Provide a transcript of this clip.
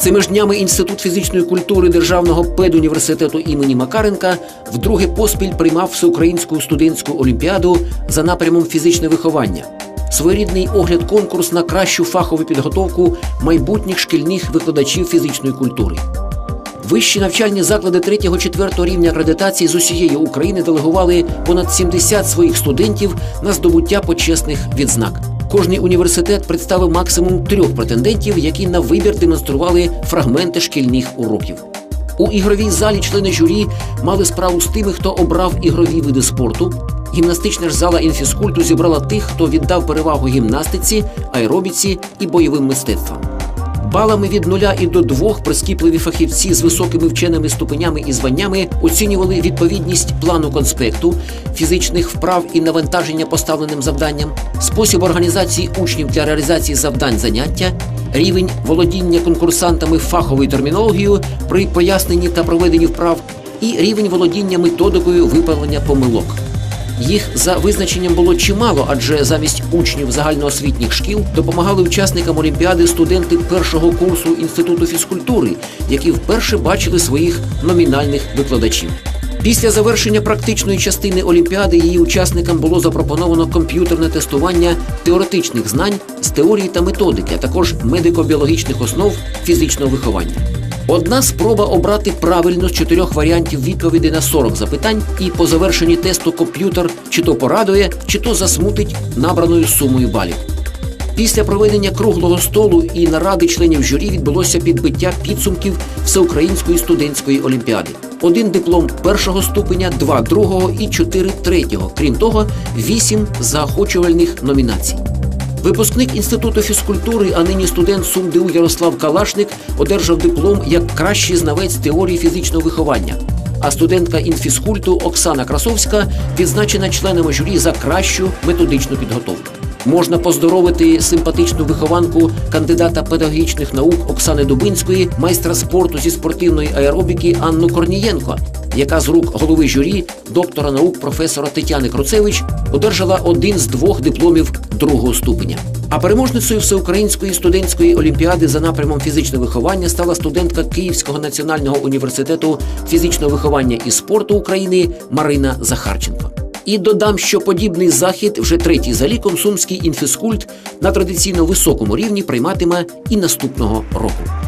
Цими ж днями Інститут фізичної культури Державного педуніверситету імені Макаренка вдруге поспіль приймав всеукраїнську студентську олімпіаду за напрямом фізичне виховання. Своєрідний огляд конкурс на кращу фахову підготовку майбутніх шкільних викладачів фізичної культури. Вищі навчальні заклади 3-4 рівня акредитації з усієї України делегували понад 70 своїх студентів на здобуття почесних відзнак. Кожний університет представив максимум трьох претендентів, які на вибір демонстрували фрагменти шкільних уроків. У ігровій залі члени журі мали справу з тими, хто обрав ігрові види спорту. Гімнастична ж зала інфіскульту зібрала тих, хто віддав перевагу гімнастиці, аеробіці і бойовим мистецтвам. Балами від нуля і до двох прискіпливі фахівці з високими вченими ступенями і званнями оцінювали відповідність плану конспекту, фізичних вправ і навантаження поставленим завданням, спосіб організації учнів для реалізації завдань заняття, рівень володіння конкурсантами фаховою термінологією при поясненні та проведенні вправ, і рівень володіння методикою виправлення помилок. Їх за визначенням було чимало, адже замість учнів загальноосвітніх шкіл допомагали учасникам олімпіади студенти першого курсу інституту фізкультури, які вперше бачили своїх номінальних викладачів. Після завершення практичної частини олімпіади її учасникам було запропоновано комп'ютерне тестування теоретичних знань з теорії та методики, а також медико-біологічних основ фізичного виховання. Одна спроба обрати правильно з чотирьох варіантів відповіді на 40 запитань, і по завершенні тесту комп'ютер чи то порадує, чи то засмутить набраною сумою балів. Після проведення круглого столу і наради членів журі відбулося підбиття підсумків всеукраїнської студентської олімпіади. Один диплом першого ступеня, два другого і чотири третього. Крім того, вісім заохочувальних номінацій. Випускник інституту фізкультури, а нині студент СумДУ Ярослав Калашник одержав диплом як кращий знавець теорії фізичного виховання. А студентка інфізкульту Оксана Красовська відзначена членами журі за кращу методичну підготовку. Можна поздоровити симпатичну вихованку кандидата педагогічних наук Оксани Дубинської, майстра спорту зі спортивної аеробіки Анну Корнієнко, яка з рук голови журі, доктора наук професора Тетяни Круцевич, одержала один з двох дипломів другого ступеня. А переможницею всеукраїнської студентської олімпіади за напрямом фізичне виховання стала студентка Київського національного університету фізичного виховання і спорту України Марина Захарченко. І додам, що подібний захід вже третій за ліком сумський інфіскульт на традиційно високому рівні прийматиме і наступного року.